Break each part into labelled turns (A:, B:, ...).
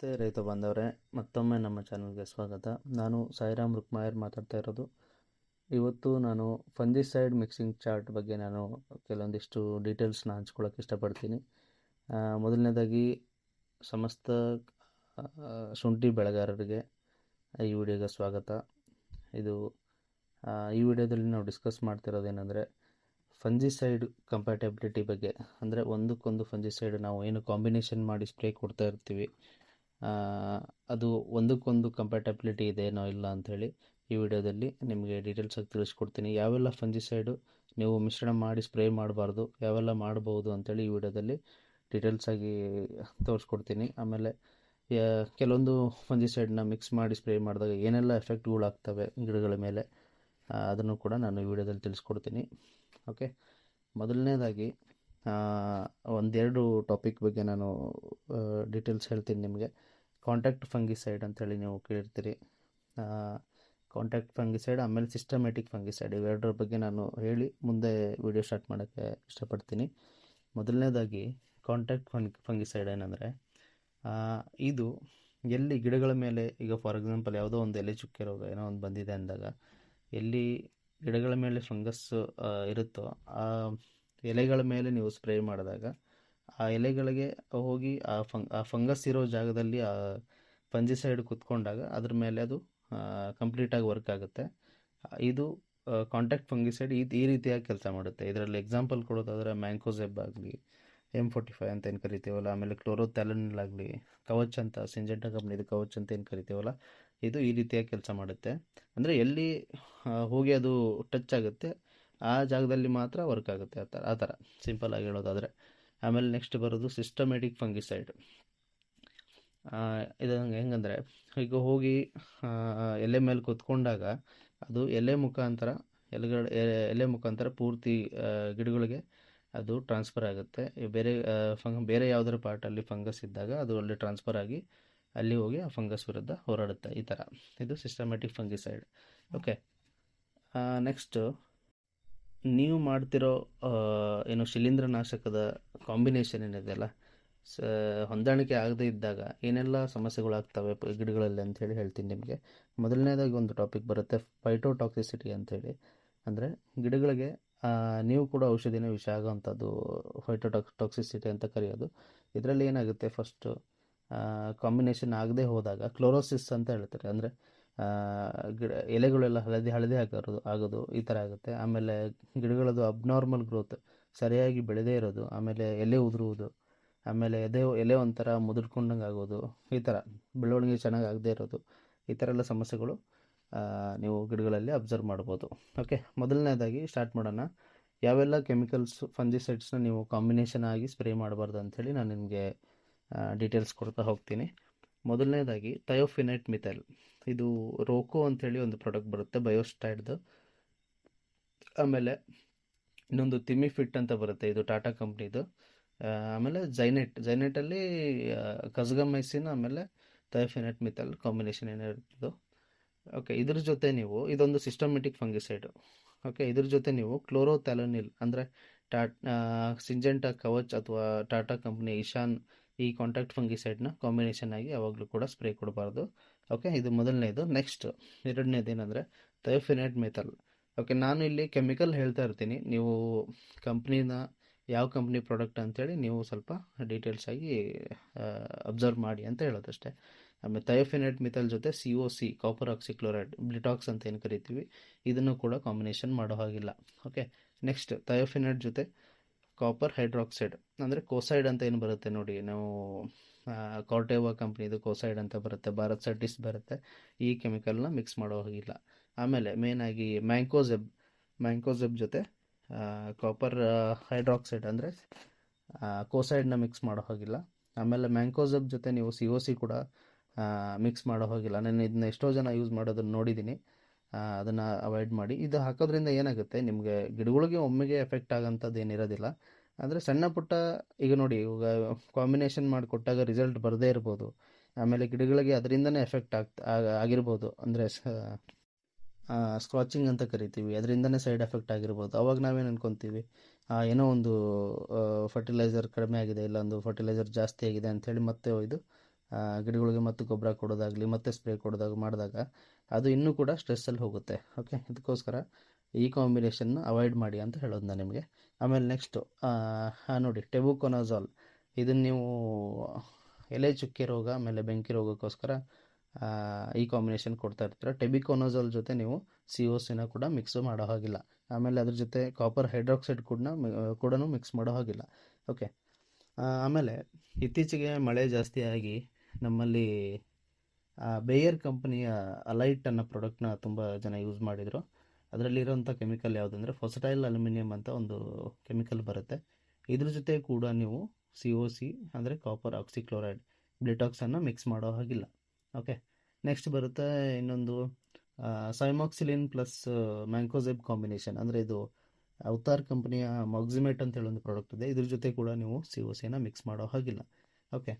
A: ನಮಸ್ತೆ, ರೈತ ಬಾಂಧವರೇ. ಮತ್ತೊಮ್ಮೆ ನಮ್ಮ ಚಾನಲ್ಗೆ ಸ್ವಾಗತ. ನಾನು ಸಾಯಿರಾಮ್ ರುಕ್ಮಾಯರ್ ಮಾತಾಡ್ತಾ ಇರೋದು. ಇವತ್ತು ನಾನು ಫಂಜಿಸೈಡ್ ಮಿಕ್ಸಿಂಗ್ ಚಾರ್ಟ್ ಬಗ್ಗೆ ನಾನು ಕೆಲವೊಂದಿಷ್ಟು ಡೀಟೇಲ್ಸ್ನ ಹಂಚ್ಕೊಳ್ಳೋಕೆ ಇಷ್ಟಪಡ್ತೀನಿ. ಮೊದಲನೇದಾಗಿ ಸಮಸ್ತ ಶುಂಠಿ ಬೆಳೆಗಾರರಿಗೆ ಈ ವಿಡಿಯೋಗೆ ಸ್ವಾಗತ. ಇದು ಈ ವಿಡಿಯೋದಲ್ಲಿ ನಾವು ಡಿಸ್ಕಸ್ ಮಾಡ್ತಿರೋದೇನೆಂದರೆ ಫಂಜಿಸೈಡ್ ಕಂಪ್ಯಾಟಬಿಲಿಟಿ ಬಗ್ಗೆ. ಅಂದರೆ ಒಂದಕ್ಕೊಂದು ಫಂಜಿಸೈಡ್ ನಾವು ಏನು ಕಾಂಬಿನೇಷನ್ ಮಾಡಿ ಸ್ಪ್ರೇ ಕೊಡ್ತಾ ಇರ್ತೀವಿ. ಅದು ಒಂದಕ್ಕೊಂದು ಕಂಪ್ಯಾಟಬಿಲಿಟಿ ಇದೇನೋ ಇಲ್ಲ ಅಂಥೇಳಿ ಈ ವಿಡಿಯೋದಲ್ಲಿ ನಿಮಗೆ ಡೀಟೇಲ್ಸ್ ಆಗಿ ತಿಳಿಸ್ಕೊಡ್ತೀನಿ. ಯಾವೆಲ್ಲ ಫಂಜಿಸೈಡು ನೀವು ಮಿಶ್ರಣ ಮಾಡಿ ಸ್ಪ್ರೇ ಮಾಡಬಾರ್ದು, ಯಾವೆಲ್ಲ ಮಾಡ್ಬೋದು ಅಂತೇಳಿ ಈ ವಿಡಿಯೋದಲ್ಲಿ ಡೀಟೇಲ್ಸಾಗಿ ತೋರಿಸ್ಕೊಡ್ತೀನಿ. ಆಮೇಲೆ ಕೆಲವೊಂದು ಫಂಜಿಸೈಡ್ನ ಮಿಕ್ಸ್ ಮಾಡಿ ಸ್ಪ್ರೇ ಮಾಡಿದಾಗ ಏನೆಲ್ಲ ಎಫೆಕ್ಟ್ಗಳಾಗ್ತವೆ ಗಿಡಗಳ ಮೇಲೆ ಅದನ್ನು ಕೂಡ ನಾನು ಈ ವಿಡಿಯೋದಲ್ಲಿ ತಿಳಿಸ್ಕೊಡ್ತೀನಿ. ಓಕೆ ಮೊದಲನೇದಾಗಿ ಒಂದೆರಡು ಟಾಪಿಕ್ ಬಗ್ಗೆ ನಾನು ಡೀಟೇಲ್ಸ್ ಹೇಳ್ತೀನಿ ನಿಮಗೆ. ಕಾಂಟ್ಯಾಕ್ಟ್ ಫಂಗಿಸೈಡ್ ಅಂತೇಳಿ ನೀವು ಕೇಳಿರ್ತೀರಿ ಕಾಂಟ್ಯಾಕ್ಟ್ ಫಂಗಿಸೈಡ್ ಆಮೇಲೆ ಸಿಸ್ಟಮ್ಯಾಟಿಕ್ ಫಂಗಿಸೈಡ್ ಇವೆರಡರ ಬಗ್ಗೆ ನಾನು ಹೇಳಿ ಮುಂದೆ ವಿಡಿಯೋ ಸ್ಟಾರ್ಟ್ ಮಾಡೋಕ್ಕೆ ಇಷ್ಟಪಡ್ತೀನಿ. ಮೊದಲನೇದಾಗಿ ಕಾಂಟ್ಯಾಕ್ಟ್ ಫಂಗ್ ಫಂಗಿಸೈಡ್ ಏನಂದರೆ ಇದು ಎಲ್ಲಿ ಗಿಡಗಳ ಮೇಲೆ, ಈಗ ಫಾರ್ ಎಕ್ಸಾಂಪಲ್ ಯಾವುದೋ ಒಂದು ಎಲೆ ಚುಕ್ಕೆ ರೋಗ ಏನೋ ಒಂದು ಬಂದಿದೆ ಅಂದಾಗ, ಎಲ್ಲಿ ಗಿಡಗಳ ಮೇಲೆ ಫಂಗಸ್ ಇರುತ್ತೋ, ಆ ಎಲೆಗಳ ಮೇಲೆ ನೀವು ಸ್ಪ್ರೇ ಮಾಡಿದಾಗ ಆ ಎಲೆಗಳಿಗೆ ಹೋಗಿ ಆ ಫಂಗ್, ಆ ಫಂಗಸ್ ಇರೋ ಜಾಗದಲ್ಲಿ, ಆ ಫಂಜಿಸೈಡ್ ಕುತ್ಕೊಂಡಾಗ ಅದ್ರ ಮೇಲೆ ಅದು ಕಂಪ್ಲೀಟಾಗಿ ವರ್ಕ್ ಆಗುತ್ತೆ. ಇದು ಕಾಂಟ್ಯಾಕ್ಟ್ ಫಂಗಿಸೈಡ್ ಇದು ಈ ರೀತಿಯಾಗಿ ಕೆಲಸ ಮಾಡುತ್ತೆ. ಇದರಲ್ಲಿ ಎಕ್ಸಾಂಪಲ್ ಕೊಡೋದಾದ್ರೆ ಮ್ಯಾಂಕೋಸೆಬ್ ಆಗಲಿ ಎಂ ಫೋರ್ಟಿ ಫೈವ್ ಅಂತ ಏನು ಕರಿತೀವಲ್ಲ, ಆಮೇಲೆ ಕ್ಲೋರೋಥ್ಯಾಲನಿಲ್ ಆಗಲಿ, ಕವಚ್ ಅಂತ, ಸಿಂಜೆಂಟಾ ಕಂಪ್ನಿದು ಕವಚ್ ಅಂತ ಏನು ಕರಿತೀವಲ್ಲ, ಇದು ಈ ರೀತಿಯಾಗಿ ಕೆಲಸ ಮಾಡುತ್ತೆ. ಅಂದರೆ ಎಲ್ಲಿ ಹೋಗಿ ಅದು ಟಚ್ ಆಗುತ್ತೆ, ಆ ಜಾಗದಲ್ಲಿ ಮಾತ್ರ ವರ್ಕ್ ಆಗುತ್ತೆ ಆ ಥರ ಆ ಥರ ಸಿಂಪಲ್ ಆಗಿ ಹೇಳೋದಾದರೆ. ಆಮೇಲೆ ನೆಕ್ಸ್ಟ್ ಬರೋದು ಸಿಸ್ಟಮೆಟಿಕ್ ಫಂಗಿಸೈಡ್ ಇದು ಹೆಂಗಂದರೆ, ಈಗ ಹೋಗಿ ಎಲೆ ಮೇಲೆ ಕುತ್ಕೊಂಡಾಗ ಅದು ಎಲೆ ಮುಖಾಂತರ ಎಲೆಗಳ ಎಲೆ ಮುಖಾಂತರ ಪೂರ್ತಿ ಗಿಡಗಳಿಗೆ ಅದು ಟ್ರಾನ್ಸ್ಫರ್ ಆಗುತ್ತೆ. ಬೇರೆ ಫಂಗ್ ಬೇರೆ ಯಾವುದರ ಪಾರ್ಟಲ್ಲಿ ಫಂಗಸ್ ಇದ್ದಾಗ ಅದು ಅಲ್ಲಿ ಟ್ರಾನ್ಸ್ಫರ್ ಆಗಿ ಅಲ್ಲಿ ಹೋಗಿ ಆ ಫಂಗಸ್ ವಿರುದ್ಧ ಹೋರಾಡುತ್ತೆ. ಈ ಥರ ಇದು ಸಿಸ್ಟಮ್ಯಾಟಿಕ್ ಫಂಗಿಸೈಡ್ ಓಕೆ ನೆಕ್ಸ್ಟು ನೀವು ಮಾಡ್ತಿರೋ ಏನು ಶಿಲೀಂಧ್ರನಾಶಕದ ಕಾಂಬಿನೇಷನ್ ಏನಿದೆಯಲ್ಲ, ಸ, ಹೊಂದಾಣಿಕೆ ಆಗದೇ ಇದ್ದಾಗ ಏನೆಲ್ಲ ಸಮಸ್ಯೆಗಳಾಗ್ತವೆ ಗಿಡಗಳಲ್ಲಿ ಅಂಥೇಳಿ ಹೇಳ್ತೀನಿ ನಿಮಗೆ. ಮೊದಲನೇದಾಗಿ ಒಂದು ಟಾಪಿಕ್ ಬರುತ್ತೆ ಫೈಟೋಟಾಕ್ಸಿಸಿಟಿ ಅಂಥೇಳಿ. ಅಂದರೆ ಗಿಡಗಳಿಗೆ ನೀವು ಕೂಡ ಔಷಧಿನ ವಿಷ ಆಗೋವಂಥದ್ದು ಫೈಟೋಟಾಕ್ ಟಾಕ್ಸಿಸಿಟಿ ಅಂತ ಕರೆಯೋದು. ಇದರಲ್ಲಿ ಏನಾಗುತ್ತೆ ಫಸ್ಟು ಕಾಂಬಿನೇಷನ್ ಆಗದೆ ಹೋದಾಗ ಕ್ಲೋರೋಸಿಸ್ ಅಂತ ಹೇಳ್ತಾರೆ. ಅಂದರೆ ಗಿಡ, ಎಲೆಗಳೆಲ್ಲ ಹಳದಿ ಹಳದಿ ಆಗೋದು ಆಗೋದು ಈ ಥರ ಆಗುತ್ತೆ. ಆಮೇಲೆ ಗಿಡಗಳದು ಅಬ್ನಾರ್ಮಲ್ ಗ್ರೋತ್ ಸರಿಯಾಗಿ ಬೆಳೆದೇ ಇರೋದು, ಆಮೇಲೆ ಎಲೆ ಉದುರುವುದು, ಆಮೇಲೆ ಎದೆ, ಎಲೆ ಒಂಥರ ಮುದುಡ್ಕೊಂಡಂಗೆ ಆಗೋದು, ಈ ಥರ ಬೆಳವಣಿಗೆ ಚೆನ್ನಾಗಿ ಆಗದೇ ಇರೋದು, ಈ ಥರ ಎಲ್ಲ ಸಮಸ್ಯೆಗಳು ನೀವು ಗಿಡಗಳಲ್ಲಿ ಅಬ್ಸರ್ವ್ ಮಾಡ್ಬೋದು. ಓಕೆ ಮೊದಲನೇದಾಗಿ ಸ್ಟಾರ್ಟ್ ಮಾಡೋಣ. ಯಾವೆಲ್ಲ ಕೆಮಿಕಲ್ಸ್ ಫಂಜಿಸೈಡ್ಸ್ನ ನೀವು ಕಾಂಬಿನೇಷನ್ ಆಗಿ ಸ್ಪ್ರೇ ಮಾಡಬಾರ್ದು ಅಂಥೇಳಿ ನಾನು ನಿಮಗೆ ಡೀಟೇಲ್ಸ್ ಕೊಡ್ತಾ ಹೋಗ್ತೀನಿ. ಮೊದಲನೇದಾಗಿ ಥಯೋಫಿನೈಟ್ ಮಿಥೈಲ್. ಇದು ರೋಕೋ ಅಂಥೇಳಿ ಒಂದು ಪ್ರಾಡಕ್ಟ್ ಬರುತ್ತೆ, ಬಯೋಸ್ಟೈಡ್ದು. ಆಮೇಲೆ ಇನ್ನೊಂದು ತಿಮ್ಮಿ ಫಿಟ್ ಅಂತ ಬರುತ್ತೆ, ಇದು ಟಾಟಾ ಕಂಪ್ನಿದು. ಆಮೇಲೆ ಜೈನೆಟ್. ಜೈನೆಟಲ್ಲಿ ಕಸ್ಗಮೈಸಿನ್, ಆಮೇಲೆ ಥಯೋಫಿನೈಟ್ ಮಿಥೈಲ್ ಕಾಂಬಿನೇಷನ್ ಏನಿರ್ತದೋ ಓಕೆ, ಇದ್ರ ಜೊತೆ ನೀವು, ಇದೊಂದು ಸಿಸ್ಟಮೆಟಿಕ್ ಫಂಗಿಸೈಡು. ಓಕೆ, ಇದ್ರ ಜೊತೆ ನೀವು ಕ್ಲೋರೋಥ್ಯಾಲೋನಿಲ್ ಅಂದರೆ ಟಾಟ್ ಸಿಂಜೆಂಟಾ ಕವಚ್ ಅಥವಾ ಟಾಟಾ ಕಂಪ್ನಿ ಇಶಾನ್ ಈ ಕಾಂಟ್ಯಾಕ್ಟ್ ಫಂಗಿಸೈಡ್ನ ಕಾಂಬಿನೇಷನ್ ಆಗಿ ಯಾವಾಗಲೂ ಕೂಡ ಸ್ಪ್ರೇ ಕೊಡಬಾರ್ದು. ಓಕೆ ಇದು ಮೊದಲನೇದು. ನೆಕ್ಸ್ಟ್ ಎರಡನೇದು ಏನಂದರೆ ಥಯೋಫಿನೈಟ್ ಮೆಥಲ್ ಓಕೆ ನಾನು ಇಲ್ಲಿ ಕೆಮಿಕಲ್ ಹೇಳ್ತಾ ಇರ್ತೀನಿ. ನೀವು ಕಂಪ್ನಿನ ಯಾವ ಕಂಪ್ನಿ ಪ್ರಾಡಕ್ಟ್ ಅಂತೇಳಿ ನೀವು ಸ್ವಲ್ಪ ಡೀಟೇಲ್ಸ್ ಆಗಿ ಅಬ್ಸರ್ವ್ ಮಾಡಿ ಅಂತ ಹೇಳೋದಷ್ಟೇ. ಆಮೇಲೆ ಥಯೋಫಿನೈಟ್ ಮಿಥಲ್ ಜೊತೆ C O C copper oxychloride Blitox ಅಂತ ಏನು ಕರಿತೀವಿ, ಇದನ್ನು ಕೂಡ ಕಾಂಬಿನೇಷನ್ ಮಾಡೋ ಹಾಗಿಲ್ಲ. ಓಕೆ ನೆಕ್ಸ್ಟ್ ಥಯೋಫಿನೈಟ್ ಜೊತೆ ಕಾಪರ್ ಹೈಡ್ರಾಕ್ಸೈಡ್ ಅಂದರೆ ಕೋಸೈಡ್ ಅಂತ ಏನು ಬರುತ್ತೆ ನೋಡಿ, ನಾವು ಕಾರ್ಟೇವಾ ಕಂಪ್ನಿದು ಕೋಸೈಡ್ ಅಂತ ಬರುತ್ತೆ, ಭಾರತ್ ಸರ್ಟಿಸ್ ಬರುತ್ತೆ, ಈ ಕೆಮಿಕಲ್ನ ಮಿಕ್ಸ್ ಮಾಡೋ ಹಾಗಿಲ್ಲ. ಆಮೇಲೆ ಮೇಯ್ನಾಗಿ ಮ್ಯಾಂಕೋಜೆಬ್ ಮ್ಯಾಂಕೋಜೆಬ್ ಜೊತೆ ಕಾಪರ್ ಹೈಡ್ರಾಕ್ಸೈಡ್ ಅಂದರೆ ಕೋಸೈಡ್ನ ಮಿಕ್ಸ್ ಮಾಡೋ ಹಾಗಿಲ್ಲ. ಆಮೇಲೆ ಮ್ಯಾಂಕೋಸೆಬ್ ಜೊತೆ ನೀವು ಸಿ ಒ ಸಿ ಕೂಡ ಮಿಕ್ಸ್ ಮಾಡೋ ಹೋಗಿಲ್ಲ. ನಾನು ಇದನ್ನ ಎಷ್ಟೋ ಜನ ಯೂಸ್ ಮಾಡೋದನ್ನು ನೋಡಿದ್ದೀನಿ ಅದನ್ನು ಅವಾಯ್ಡ್ ಮಾಡಿ. ಇದು ಹಾಕೋದ್ರಿಂದ ಏನಾಗುತ್ತೆ ನಿಮಗೆ ಗಿಡಗಳಿಗೆ ಒಮ್ಮೆಗೆ ಎಫೆಕ್ಟ್ ಆಗೋಂಥದ್ದು ಏನಿರೋದಿಲ್ಲ ಅಂದರೆ ಸಣ್ಣ ಪುಟ್ಟ ಈಗ ನೋಡಿ ಇವಾಗ ಕಾಂಬಿನೇಷನ್ ಮಾಡಿ ಕೊಟ್ಟಾಗ ರಿಸಲ್ಟ್ ಬರದೇ ಇರ್ಬೋದು. ಆಮೇಲೆ ಗಿಡಗಳಿಗೆ ಅದರಿಂದನೇ ಎಫೆಕ್ಟ್ ಆಗ್ತಾ ಆಗಿರ್ಬೋದು. ಅಂದರೆ ಸ್ಕ್ರಾಚಿಂಗ್ ಅಂತ ಕರಿತೀವಿ. ಅದರಿಂದನೇ ಸೈಡ್ ಎಫೆಕ್ಟ್ ಆಗಿರ್ಬೋದು. ಅವಾಗ ನಾವೇನು ಅನ್ಕೊತೀವಿ ಏನೋ ಒಂದು ಫರ್ಟಿಲೈಸರ್ ಕಡಿಮೆ ಆಗಿದೆ ಇಲ್ಲ ಒಂದು ಫರ್ಟಿಲೈಸರ್ ಜಾಸ್ತಿ ಆಗಿದೆ ಅಂಥೇಳಿ ಮತ್ತೆ ಆ, ಗಿಡಗಳಿಗೆ ಮತ್ತು ಗೊಬ್ಬರ ಕೊಡೋದಾಗಲಿ, ಮತ್ತೆ ಸ್ಪ್ರೇ ಕೊಡೋದಾಗ ಮಾಡಿದಾಗ ಅದು ಇನ್ನೂ ಕೂಡ ಸ್ಟ್ರೆಸ್ಸಲ್ಲಿ ಹೋಗುತ್ತೆ. ಓಕೆ ಇದಕ್ಕೋಸ್ಕರ ಈ ಕಾಂಬಿನೇಷನ್ನ ಅವಾಯ್ಡ್ ಮಾಡಿ ಅಂತ ಹೇಳೋದು ನಾನು ನಿಮಗೆ. ಆಮೇಲೆ ನೆಕ್ಸ್ಟು ನೋಡಿ ಟೆಬುಕೊನಜಾಲ್ ಇದನ್ನು ನೀವು ಎಲೆ ಚುಕ್ಕೆ ರೋಗ, ಆಮೇಲೆ ಬೆಂಕಿ ರೋಗಕ್ಕೋಸ್ಕರ ಈ ಕಾಂಬಿನೇಷನ್ ಕೊಡ್ತಾ ಇರ್ತೀರ. ಟೆಬಿಕೊನಜಾಲ್ ಜೊತೆ ನೀವು ಸಿ ಓ ಸಿನ ಕೂಡ ಮಿಕ್ಸ್ ಮಾಡೋ ಹಾಗಿಲ್ಲ. ಆಮೇಲೆ ಅದ್ರ ಜೊತೆ ಕಾಪರ್ ಹೈಡ್ರಾಕ್ಸೈಡ್ ಕೂಡ ಕೂಡ ಮಿಕ್ಸ್ ಮಾಡೋ ಹಾಗಿಲ್ಲ. ಓಕೆ ಆಮೇಲೆ ಇತ್ತೀಚೆಗೆ ಮಳೆ ಜಾಸ್ತಿ ಆಗಿ ನಮ್ಮಲ್ಲಿ ಬೇಯರ್ ಕಂಪನಿಯ ಅಲೈಟ್ ಅನ್ನೋ ಪ್ರಾಡಕ್ಟ್ನ ತುಂಬ ಜನ ಯೂಸ್ ಮಾಡಿದರು. ಅದರಲ್ಲಿರೋಂಥ ಕೆಮಿಕಲ್ ಯಾವುದಂದರೆ ಫೊಸಟೈಲ್ ಅಲ್ಯೂಮಿನಿಯಂ ಅಂತ ಒಂದು ಕೆಮಿಕಲ್ ಬರುತ್ತೆ. ಇದ್ರ ಜೊತೆ ಕೂಡ ನೀವು ಸಿ ಒ ಸಿ ಅಂದರೆ ಕಾಪರ್ ಆಕ್ಸಿಕ್ಲೋರೈಡ್ ಬ್ಲಿಟಾಕ್ಸನ್ನು ಮಿಕ್ಸ್ ಮಾಡೋ ಹಾಗಿಲ್ಲ. ಓಕೆ ನೆಕ್ಸ್ಟ್ ಬರುತ್ತೆ ಇನ್ನೊಂದು ಸೈಮಾಕ್ಸಿಲಿನ್ ಪ್ಲಸ್ ಮ್ಯಾಂಕೋಸೆಬ್ ಕಾಂಬಿನೇಷನ್ ಅಂದರೆ ಇದು ಅವತಾರ್ ಕಂಪನಿಯ ಮಾಕ್ಸಿಮೇಟ್ ಅಂತ ಒಂದು ಪ್ರಾಡಕ್ಟ್ ಇದೆ. ಇದ್ರ ಜೊತೆ ಕೂಡ ನೀವು ಸಿ ಒ ಸಿನ ಮಿಕ್ಸ್ ಮಾಡೋ ಹಾಗಿಲ್ಲ. ಓಕೆ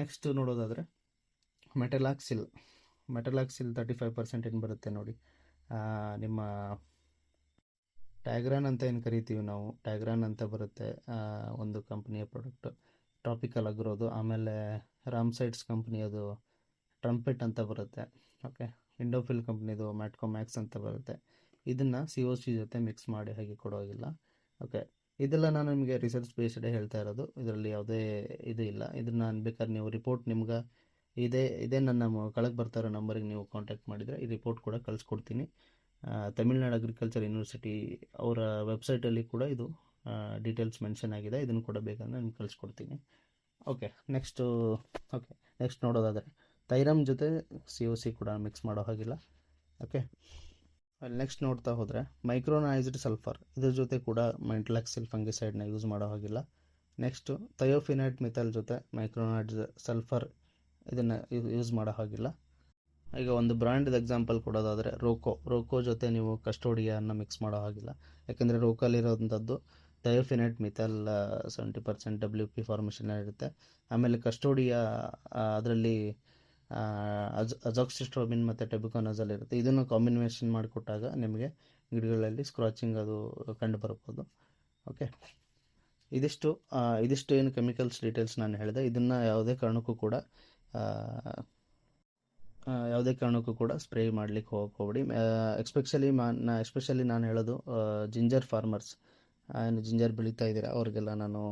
A: ನೆಕ್ಸ್ಟ್ ನೋಡೋದಾದರೆ metalaxyl metalaxyl thirty five percent ಏನು ಬರುತ್ತೆ ನೋಡಿ. ನಿಮ್ಮ ಟ್ಯಾಗ್ರಾನ್ ಅಂತ ಏನು ಕರಿತೀವಿ ನಾವು? ಟ್ಯಾಗ್ರಾನ್ ಅಂತ ಬರುತ್ತೆ ಒಂದು ಕಂಪ್ನಿಯ ಪ್ರಾಡಕ್ಟ್ ಟ್ರಾಪಿಕಲ್ ಆಗಿರೋದು. ಆಮೇಲೆ ರಾಮ್ಸೈಡ್ಸ್ ಕಂಪ್ನಿಯದು ಟ್ರಂಪೆಟ್ ಅಂತ ಬರುತ್ತೆ. ಓಕೆ ಇಂಡೋಫಿಲ್ ಕಂಪ್ನಿದು ಮ್ಯಾಟ್ಕೊಮ್ಯಾಕ್ಸ್ ಅಂತ ಬರುತ್ತೆ. ಇದನ್ನು ಸಿ ಒ ಸಿ ಜೊತೆ ಮಿಕ್ಸ್ ಮಾಡಿ, ಹಾಗೆ ಕೊಡೋಗಿಲ್ಲ ಓಕೆ ಇದೆಲ್ಲ ನಾನು ನಿಮಗೆ ರಿಸರ್ಚ್ ಬೇಸ್ಡೇ ಹೇಳ್ತಾ ಇರೋದು. ಇದರಲ್ಲಿ ಯಾವುದೇ ಇದು ಇಲ್ಲ. ಇದನ್ನು ನಾನು ಬೇಕಾದ್ರೆ ನೀವು ರಿಪೋರ್ಟ್ ನಿಮ್ಗೆ ಇದೇ ಇದೇ ನನ್ನ ಕಳಗೆ ಬರ್ತಾ ಇರೋ ನಂಬರಿಗೆ ನೀವು ಕಾಂಟ್ಯಾಕ್ಟ್ ಮಾಡಿದರೆ ಈ ರಿಪೋರ್ಟ್ ಕೂಡ ಕಳಿಸ್ಕೊಡ್ತೀನಿ. ತಮಿಳ್ನಾಡು ಅಗ್ರಿಕಲ್ಚರ್ ಯೂನಿವರ್ಸಿಟಿ ಅವರ ವೆಬ್ಸೈಟಲ್ಲಿ ಕೂಡ ಇದು ಡೀಟೇಲ್ಸ್ ಮೆನ್ಷನ್ ಆಗಿದೆ. ಇದನ್ನು ಕೂಡ ಬೇಕಂದ್ರೆ ನಾನು ಕಳಿಸ್ಕೊಡ್ತೀನಿ. ಓಕೆ ನೆಕ್ಸ್ಟು ಓಕೆ ನೆಕ್ಸ್ಟ್ ನೋಡೋದಾದರೆ ತೈರಮ್ ಜೊತೆ ಸಿ ಒ ಸಿ ಕೂಡ ಮಿಕ್ಸ್ ಮಾಡೋ ಹಾಗಿಲ್ಲ. ಓಕೆ ನೆಕ್ಸ್ಟ್ ನೋಡ್ತಾ ಹೋದರೆ ಮೈಕ್ರೋನೈಸ್ಡ್ ಸಲ್ಫರ್ ಇದ್ರ ಜೊತೆ ಕೂಡ ಮೆಂಟ್ಲಾಕ್ಸಿಲ್ ಫಂಗಿಸೈಡ್ನ ಯೂಸ್ ಮಾಡೋ ಹಾಗಿಲ್ಲ. ನೆಕ್ಸ್ಟು ಥಯೋಫಿನೈಟ್ ಮಿಥಲ್ ಜೊತೆ ಮೈಕ್ರೋನೈಡ್ ಸಲ್ಫರ್ ಇದನ್ನು ಯೂಸ್ ಮಾಡೋ ಹಾಗಿಲ್ಲ. ಈಗ ಒಂದು ಬ್ರ್ಯಾಂಡ್ ಎಕ್ಸಾಂಪಲ್ ಕೊಡೋದಾದರೆ ರೋಕೋ. ರೋಕೋ ಜೊತೆ ನೀವು ಕಸ್ಟೋಡಿಯನ್ನು ಮಿಕ್ಸ್ ಮಾಡೋ ಹಾಗಿಲ್ಲ. ಯಾಕೆಂದರೆ ರೋಕಲ್ಲಿರೋಂಥದ್ದು thiophanate methyl seventy percent W P formation ಇರುತ್ತೆ. ಆಮೇಲೆ ಕಸ್ಟೋಡಿಯಾ ಅದರಲ್ಲಿ ಅಜ್ ಅಜಾಕ್ಸಿಸ್ಟ್ರೋಬಿನ್ ಮತ್ತು ಟೆಬಿಕೋನಜಲ್ ಇರುತ್ತೆ. ಇದನ್ನು ಕಾಂಬಿನೇಷನ್ ಮಾಡಿಕೊಟ್ಟಾಗ ನಿಮಗೆ ಗಿಡಗಳಲ್ಲಿ ಸ್ಕ್ರಾಚಿಂಗ್ ಅದು ಕಂಡು ಬರ್ಬೋದು. ಓಕೆ ಇದಿಷ್ಟು ಇದಿಷ್ಟು ಏನು ಕೆಮಿಕಲ್ಸ್ ಡೀಟೇಲ್ಸ್ ನಾನು ಹೇಳಿದೆ. ಇದನ್ನು ಯಾವುದೇ ಕಾರಣಕ್ಕೂ ಕೂಡ ಯಾವುದೇ ಕಾರಣಕ್ಕೂ ಕೂಡ ಸ್ಪ್ರೇ ಮಾಡಲಿಕ್ಕೆ ಹೋಗಕ್ಕೆ ಹೋಗ್ಬೇಡಿ ಎಕ್ಸ್ಪೆಷಲಿ ಮಾ ಎಸ್ಪೆಷಲಿ ನಾನು ಹೇಳೋದು ಜಿಂಜರ್ ಫಾರ್ಮರ್ಸ್ ಏನು ಜಿಂಜರ್ ಬೆಳೀತಾ ಇದ್ದೀರಾ? ಅವ್ರಿಗೆಲ್ಲ ನಾನು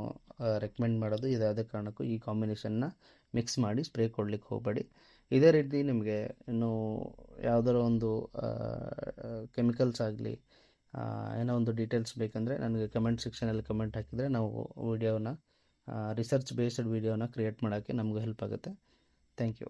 A: ರೆಕಮೆಂಡ್ ಮಾಡೋದು. ಇದು ಯಾವುದೇ ಕಾರಣಕ್ಕೂ ಈ ಕಾಂಬಿನೇಷನ್ನ ಮಿಕ್ಸ್ ಮಾಡಿ ಸ್ಪ್ರೇ ಕೊಡಲಿಕ್ಕೆ ಹೋಗಬೇಡಿ. ಇದೇ ರೀತಿ ನಿಮಗೆ ಇನ್ನು ಯಾವುದಾರ ಒಂದು ಕೆಮಿಕಲ್ಸ್ ಆಗಲಿ ಏನೋ ಒಂದು ಡೀಟೇಲ್ಸ್ ಬೇಕಂದರೆ ನನಗೆ ಕಮೆಂಟ್ ಸೆಕ್ಷನಲ್ಲಿ ಕಮೆಂಟ್ ಹಾಕಿದರೆ ನಾವು ವಿಡಿಯೋನ ರಿಸರ್ಚ್ ಬೇಸ್ಡ್ ವಿಡಿಯೋನ ಕ್ರಿಯೇಟ್ ಮಾಡೋಕ್ಕೆ ನಮಗೂ ಹೆಲ್ಪ್ ಆಗುತ್ತೆ. Thank you